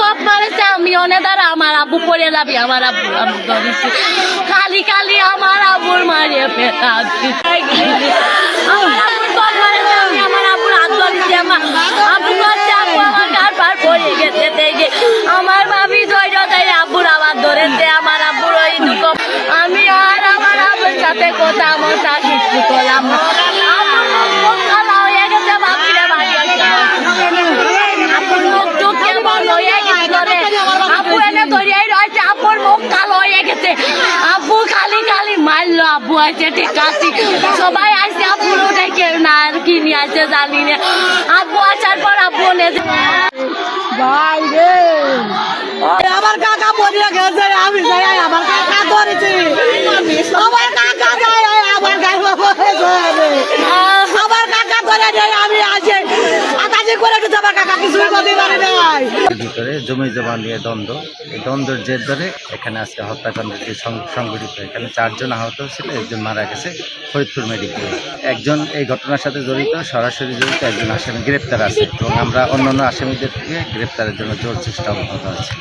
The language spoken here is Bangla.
কপ মারেছে আমি অনে দ্বারা আমার আব্বু পড়ে যাবি, আমার আব্বু খালি খালি আমার আব্বুর মারিয়ে ফেলাচ্ছি আমার আব্বুর হাত ধরেছি আমার আমার পার পড়ে গেছে থেকে আমার ভাবি ধৈর্য তাই আব্বুর আবার ধরেছে, আমার আব্বুর ওই দুঃখ আমি আর আমার সাথে কথা মশা কিছু করলাম আপু আছে ঠিক আছে। সবাই আসছে আপুর ওটাই কেউ না আর কি নিয়ে আসছে জানি না। আপু আসার পর আপু এনে ভাই রে। আমার কাকা বলিয়া গেছে আমি যাই আমার কাকা ধরেছি। আমার কাকা যায় আমার কাকা আমার কাকা ধরে আমি আছে। আতাজি করে দিতে আমার কাকা কিছুই করতে পারে নাই। ভিতরে জমি জমা নিয়ে দ্বন্দ্ব। এই দ্বন্দ্বের জের ধরে এখানে আজকে হত্যাকাণ্ড যে সং- সংঘটিত। এখানে চারজন আহত ছিল একজন মারা গেছে ফরিদপুর মেডিকেল। একজন এই ঘটনার সাথে জড়িত, সরাসরি জড়িত একজন আসামি গ্রেপ্তার আছে এবং আমরা অন্যান্য আসামিদের থেকে গ্রেপ্তারের জন্য জোর চেষ্টা অব্যাহত আছে।